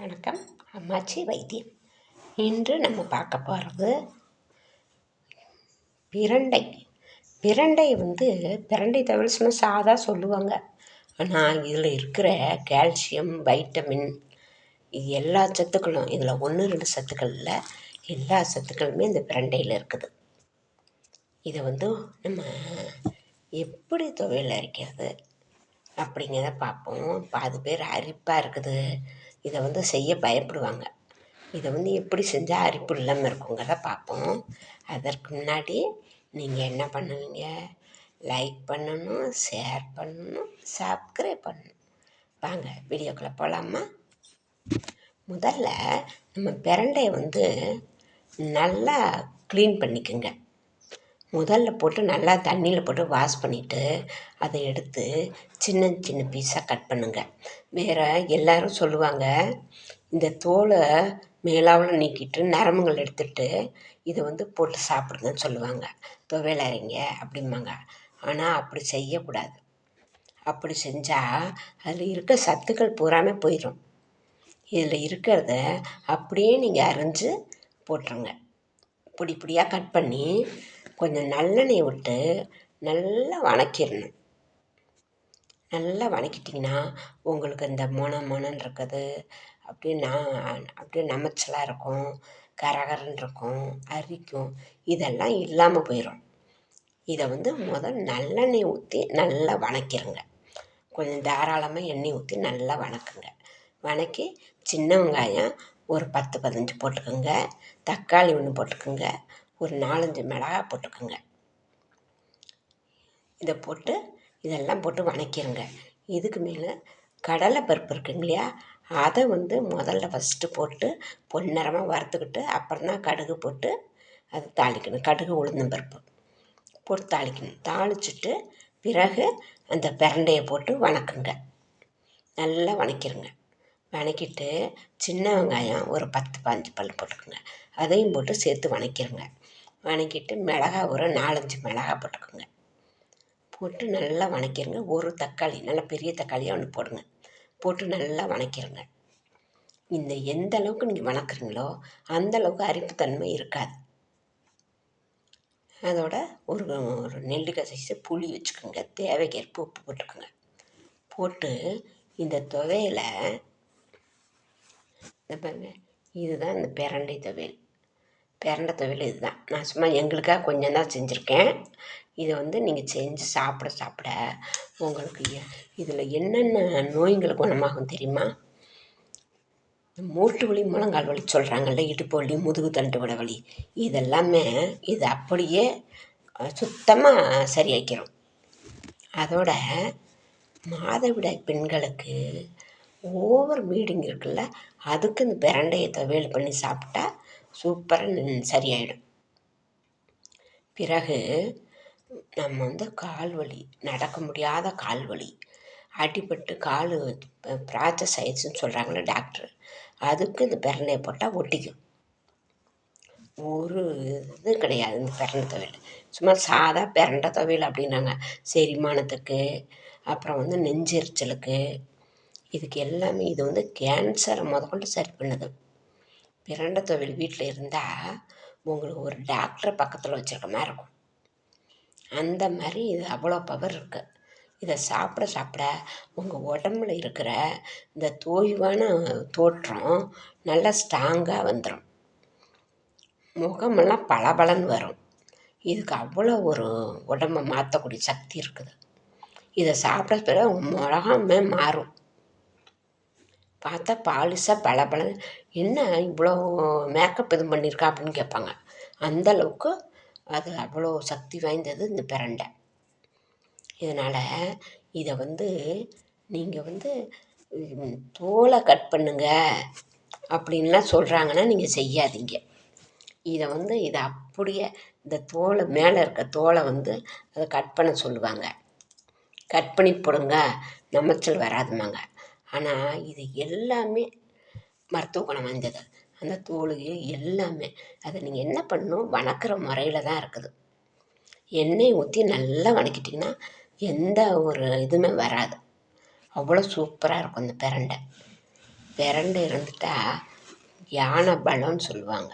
வணக்கம். அம்மாச்சி வைத்தியம். இன்று நம்ம பார்க்க போகிறது பிரண்டை. பிரண்டை வந்து பிரண்டை தவிர சும்மா சாதா சொல்லுவாங்க. ஆனால் இதில் இருக்கிற கால்சியம் வைட்டமின் இது எல்லா சத்துக்களும் இதில் ஒன்று ரெண்டு சத்துக்கள் இல்லை. எல்லா சத்துக்களுமே இந்த பிரண்டையில் இருக்குது. இதை வந்து நம்ம எப்படி துவையில் அரைக்கிறது அப்படிங்கிறத பார்ப்போம். பாதி பேர் அரிப்பாக இருக்குது. இதை வந்து செய்ய பயப்படுவாங்க. இதை வந்து எப்படி செஞ்சால் அரிப்பு இல்லாமல் இருக்குங்கிறத பார்ப்போம். அதற்கு முன்னாடி நீங்கள் என்ன பண்ணுவீங்க? லைக் பண்ணணும் ஷேர் பண்ணணும் சப்ஸ்கிரைப் பண்ணணும். வாங்க வீடியோக்குள்ளே போகலாமா முதல்ல நம்ம பிரண்டையை வந்து நல்லா க்ளீன் பண்ணிக்கோங்க. முதல்ல போட்டு நல்லா தண்ணியில் போட்டு வாஷ் பண்ணிவிட்டு அதை எடுத்து சின்ன சின்ன பீஸாக கட் பண்ணுங்கள் வேறு எல்லோரும் சொல்லுவாங்க இந்த தோலை மேலாவில் நீக்கிட்டு நரம்புகள் எடுத்துட்டு இதை வந்து போட்டு சாப்பிடுங்கன்னு சொல்லுவாங்க. துவையல் அரைங்க அப்படிம்பாங்க. ஆனால் அப்படி செய்யக்கூடாது. அப்படி செஞ்சால் அதில் இருக்க சத்துக்கள் பூராமே போயிடும் இதில் இருக்கிறத அப்படியே நீங்கள் அரிஞ்சு போட்டுருங்க. பொடி பொடியாக கட் பண்ணி கொஞ்சம் நல்லெண்ணெயை விட்டு நல்லா வணக்கிடணும். நல்லா வணக்கிட்டிங்கன்னா உங்களுக்கு இந்த மொன மொனன்னு இருக்குது. அப்படியே நான் அப்படியே நமைச்சலாக இருக்கும். கரகரன்னு இருக்கும். அரிக்கும். இதெல்லாம் இல்லாமல் போயிடும் இதை வந்து முதல் நல்லெண்ணெய் ஊற்றி நல்லா வணக்கிடுங்க கொஞ்சம் தாராளமாக எண்ணெய் ஊற்றி நல்லா வணக்குங்க. வணக்கி சின்ன வெங்காயம் ஒரு பத்து பதினஞ்சு போட்டுக்கோங்க. தக்காளி ஒன்று போட்டுக்கோங்க. ஒரு நாலஞ்சு மிளகா போட்டுக்கோங்க. இதை போட்டு இதெல்லாம் போட்டு வணக்கிடுங்க இதுக்கு மேலே கடலை பருப்பு இருக்குங்க இல்லையா? அதை வந்து முதல்ல ஃபஸ்ட்டு போட்டு பொன்னிறமாக வறுத்துக்கிட்டு அப்புறம் தான் கடுகு போட்டு அதை தாளிக்கணும். கடுகு உளுந்தம் பருப்பு போட்டு தாளிக்கணும். தாளிச்சுட்டு பிறகு அந்த பிரண்டையை போட்டு வணக்குங்க. நல்லா வணக்கிடுங்க வணக்கிட்டு சின்ன வெங்காயம் ஒரு பத்து பாஞ்சு பல் போட்டுக்கோங்க. அதையும் போட்டு சேர்த்து வணக்கிடுங்க வணக்கிட்டு மிளகா ஒரு நாலஞ்சு மிளகா போட்டுக்கோங்க. போட்டு நல்லா வணக்கிடுங்க ஒரு தக்காளி நல்லா பெரிய தக்காளியாக ஒன்று போடுங்க. போட்டு நல்லா வணக்கிடுங்க இந்த எந்த அளவுக்கு நீங்கள் வணக்குறீங்களோ அந்த அளவுக்கு அரிப்புத்தன்மை இருக்காது. அதோட ஒரு ஒரு நெல்லிக்காய் சைஸு புளி வச்சுக்கோங்க. தேவைக்கேற்ப உப்பு போட்டுக்கோங்க. போட்டு இந்த துவையலை இந்த பாருங்க இதுதான் இந்த பிரண்டை துவையல். பிரண்டை துவையல் இதுதான். நான் சும்மா எங்களுக்காக கொஞ்சம் தான் செஞ்சுருக்கேன். இதை வந்து நீங்கள் செஞ்சு சாப்பிட சாப்பிட உங்களுக்கு இதில் என்னென்ன நோய்கள் குணமாகும் தெரியுமா? மூட்டு வலி முழங்கால் வலி சொல்கிறாங்கல்ல இடுப்பு வலி முதுகு தண்டு விட வலி. இதெல்லாமே இது அப்படியே சுத்தமாக சரியாக்கிறோம் அதோட மாதவிடாய் பெண்களுக்கு ஓவர் பீடிங் இருக்குல்ல அதுக்கு இந்த பிரண்டையை துவையல் பண்ணி சாப்பிட்டா சூப்பராக சரியாயிடும். பிறகு நம்ம வந்து கால் வலி நடக்க முடியாத கால் வலி அடிபட்டு கால் ப்ராச்சஸ் ஆயிடுச்சுன்னு சொல்கிறாங்களே டாக்டர். அதுக்கு இந்த பிரண்டையை போட்டால் ஒட்டிக்கும். ஒரு இது கிடையாது இந்த பிரண்டை துவையல் சும்மா சாதா பிரண்டை துவையல் அப்படின்னாங்க. செரிமானத்துக்கு அப்புறம் வந்து நெஞ்செரிச்சலுக்கு இதுக்கு எல்லாமே இது வந்து கேன்சரை முதக்கொண்டு சரி பண்ணுது. பிரண்ட துவையல் வீட்டில் இருந்தால் உங்களுக்கு ஒரு டாக்டரை பக்கத்தில் வச்சுருக்க மாதிரி இருக்கும். அந்த மாதிரி இது அவ்வளோ பவர் இருக்குது இதை சாப்பிட சாப்பிட உங்கள் உடம்புல இருக்கிற இந்த தோய்வான தோற்றம் நல்லா ஸ்ட்ராங்காக வந்துடும் முகமெல்லாம் பளபளன்னு வரும். இதுக்கு அவ்வளோ ஒரு உடம்பை மாற்றக்கூடிய சக்தி இருக்குது. இதை சாப்பிட பிறகு முகமே மாறும். பார்த்தா பாலிஷாக பளபளன்னு என்ன இவ்வளோ மேக்கப் எதுவும் பண்ணியிருக்கா? அப்படின்னு கேட்பாங்க. அந்தளவுக்கு அது அவ்வளோ சக்தி வாய்ந்தது இந்த பிரண்டை. இதனால் இதை வந்து நீங்கள் வந்து தோலை கட் பண்ணுங்க அப்படின்லாம் சொல்கிறாங்கன்னா நீங்கள் செய்யாதீங்க. இதை வந்து இதை அப்படியே இந்த தோலை மேலே இருக்க தோலை வந்து அதை கட் பண்ண சொல்லுவாங்க. கட் பண்ணி போடுங்க. நமைச்சல் வராதுமாங்க ஆனால் இது எல்லாமே மருத்துவ குணம் வாய்ந்தது. அந்த தோலுகள் எல்லாமே அதை நீங்கள் என்ன பண்ணணும்? வணக்கிற முறையில் தான் இருக்குது. எண்ணெய் ஊற்றி நல்லா வணக்கிட்டிங்கன்னா எந்த ஒரு இதுவுமே வராது. அவ்வளோ சூப்பராக இருக்கும் அந்த பிரண்டை. பிரண்டை இருந்துட்டா யானை பலம்னு சொல்லுவாங்க.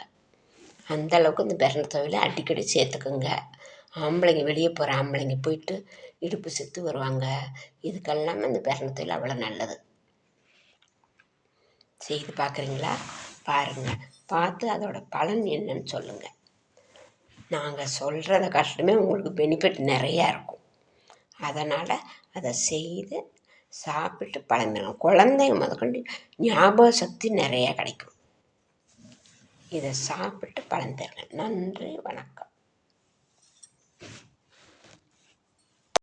அந்தளவுக்கு இந்த பிரண்டை தொழிலை அடிக்கடி சேர்த்துக்குங்க. ஆம்பளைங்க வெளியே போகிற ஆம்பளைங்க போயிட்டு இடுப்பு செத்து வருவாங்க. இதுக்கெல்லாம் இந்த பிரண்டை தொழில் அவ்வளோ நல்லது. செய்து பார்க்குறீங்களா? பாருங்கள் பார்த்து அதோட பலன் என்னன்னு சொல்லுங்கள் நாங்கள் சொல்கிறத காட்டிலுமே உங்களுக்கு பெனிஃபிட் நிறையா இருக்கும். அதனால் அதை செய்து சாப்பிட்டு பழந்திடும் குழந்தைங்க முதற்கொண்டு ஞாபக சக்தி நிறையா கிடைக்கும். இதை சாப்பிட்டு பழந்துருங்க நன்றி. வணக்கம்.